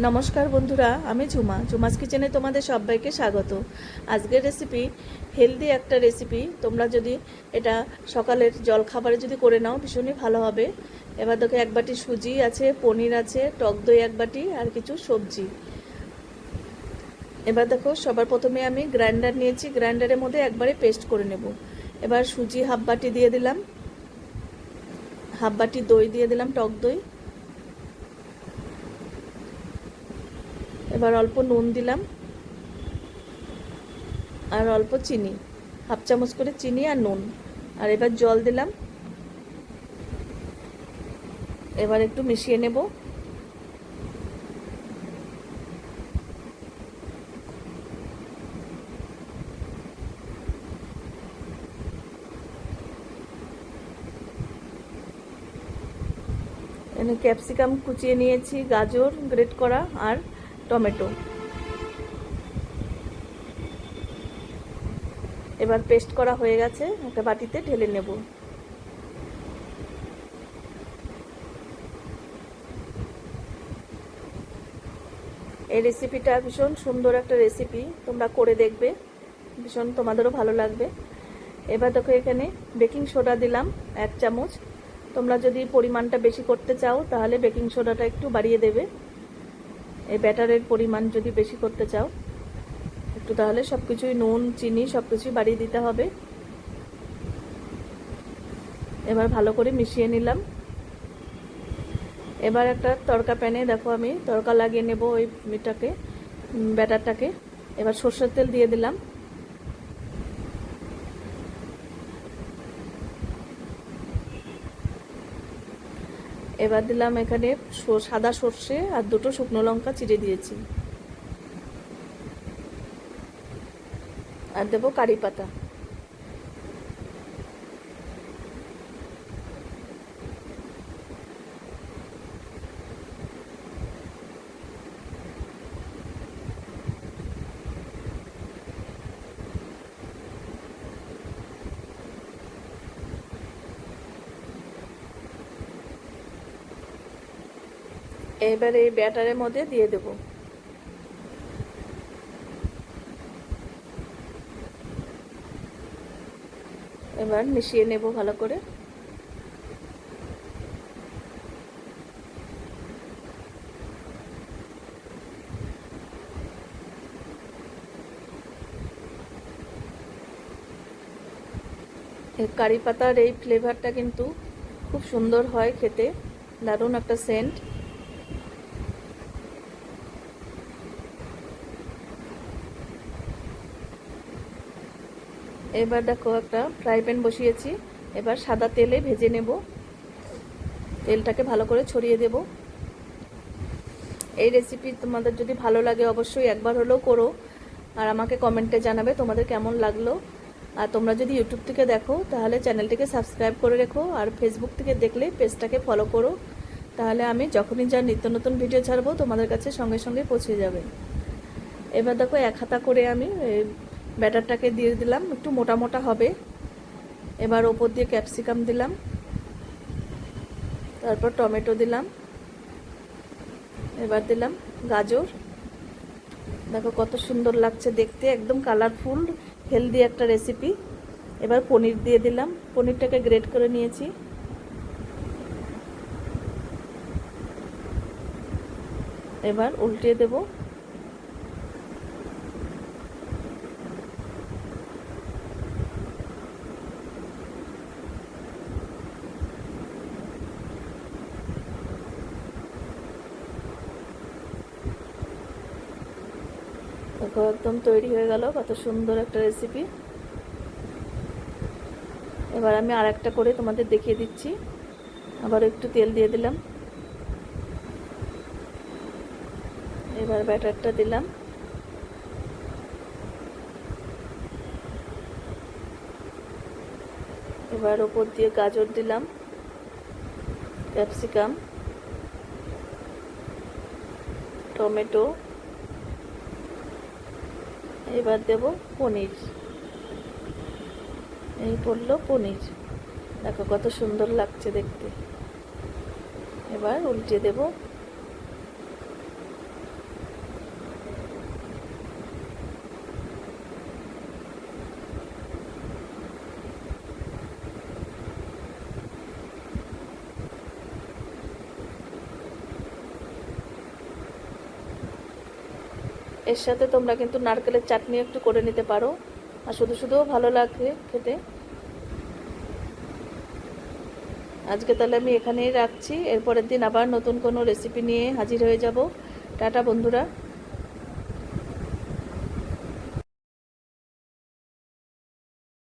নমস্কার বন্ধুরা, আমি ঝুমা ঝুমাস কিচেনে তোমাদের সবাইকে স্বাগত। আজকের রেসিপি হেলদি একটা রেসিপি তোমরা যদি এটা সকালের জল খাবারে যদি করে নাও, ভীষণই ভালো হবে। এবার দেখো, এক বাটি সুজি আছে, পনির আছে, টক দই এক বাটি, আর কিছু সবজি। এবার দেখো, সবার প্রথমে আমি গ্রাইন্ডার নিয়েছি। গ্রাইন্ডারের মধ্যে একবারে পেস্ট করে নেব। এবার সুজি হাফ বাটি দিয়ে দিলাম। হাফ বাটি দই দিয়ে দিলাম টক দই। এবার অল্প নুন দিলাম। আর অল্প চিনি, হাফ চামচ করে চিনি আর নুন। আর এবার জল দিলাম। এবার একটু মিশিয়ে নেব। এখানে ক্যাপসিকাম কুচিয়ে নিয়েছি, গাজর, গ্রেট করা, আর টমেটো। এবার পেস্ট করা হয়ে গেছে, একটা বাটিতে ঢেলে নেব। এই রেসিপিটা ভীষণ সুন্দর একটা রেসিপি, তোমরা করে দেখবে, ভীষণ তোমাদেরও ভালো লাগবে। এবার দেখো এখানে বেকিং সোডা দিলাম, এক চামচ। তোমরা যদি পরিমাণটা বেশি করতে চাও, তাহলে বেকিং সোডাটা একটু বাড়িয়ে দেবে। এই ব্যাটারের পরিমাণ যদি বেশি করতে চাও, একটু তাহলে সব কিছুই নুন, চিনি সব কিছুই বাড়িয়ে দিতে হবে। এবার ভালো করে মিশিয়ে নিলাম। এবার একটা তড়কা প্যানে, দেখো আমি তড়কা লাগিয়ে নেব ওই মিটাকে ব্যাটারটাকে। এবার সর্ষের তেল দিয়ে দিলাম। এবার দিলাম এখানে সাদা সর্ষে আর দুটো শুকনো লঙ্কা চিড়ে দিয়েছি। আর দেবো কারি পাতা। এবার এই ব্যাটারের মধ্যে দিয়ে দেব। এবার মিশিয়ে নেব ভালো করে। কারি পাতার এই ফ্লেভারটা কিন্তু খুব সুন্দর হয় খেতে। দারুণ একটা সেন্ট এবার দেখো একটা ফ্রাই প্যান বসিয়েছি। এবার সাদা তেলে ভেজে নেব। তেলটাকে ভালো করে ছড়িয়ে দেব। এই রেসিপি তোমাদের যদি ভালো লাগে অবশ্যই একবার হলেও করো। আর আমাকে কমেন্টে জানাবে তোমাদের কেমন লাগল। আর তোমরা যদি ইউটিউব থেকে দেখো, তাহলে চ্যানেলটিকে সাবস্ক্রাইব করে রেখো। আর ফেসবুক থেকে দেখলে পেজটাকে ফলো করো। তাহলে আমি যখনই যা নিত্য নতুন ভিডিও ছাড়বো, তোমাদের কাছে সঙ্গে সঙ্গে পৌঁছে যাবে। এবার দেখো এক হাতা করে আমি ব্যাটারটাকে দিয়ে দিলাম, একটু মোটা মোটা হবে। এবার ওপর দিয়ে ক্যাপসিকাম দিলাম। তারপর টমেটো দিলাম। এবার দিলাম গাজর। দেখো কত সুন্দর লাগছে দেখতে, একদম কালারফুল হেলদি একটা রেসিপি এবার পনির দিয়ে দিলাম। পনিরটাকে গ্রেট করে নিয়েছি। এবার উল্টিয়ে দেবো। দেখো, একদম তৈরি হয়ে গেল, কত সুন্দর একটা রেসিপি এবার আমি আর একটা করে তোমাদের দেখিয়ে দিচ্ছি। আবার একটু তেল দিয়ে দিলাম। এবার ব্যাটারটা দিলাম। এবার ওপর দিয়ে গাজর দিলাম। ক্যাপসিকাম। টমেটো। এবার দেব পনির। এই পড়ল পনির। দেখো কত সুন্দর লাগছে দেখতে। এবার উল্টে দেব এর সাথে তোমরা কিন্তু নারকেলের চাটনি একটু করে নিতে পারো। আর শুধু শুধুও ভালো লাগে খেতে। আজকে তাহলে আমি এখানেই রাখছি। এরপরের দিন আবার নতুন কোনো রেসিপি নিয়ে হাজির হয়ে যাব। টাটা বন্ধুরা।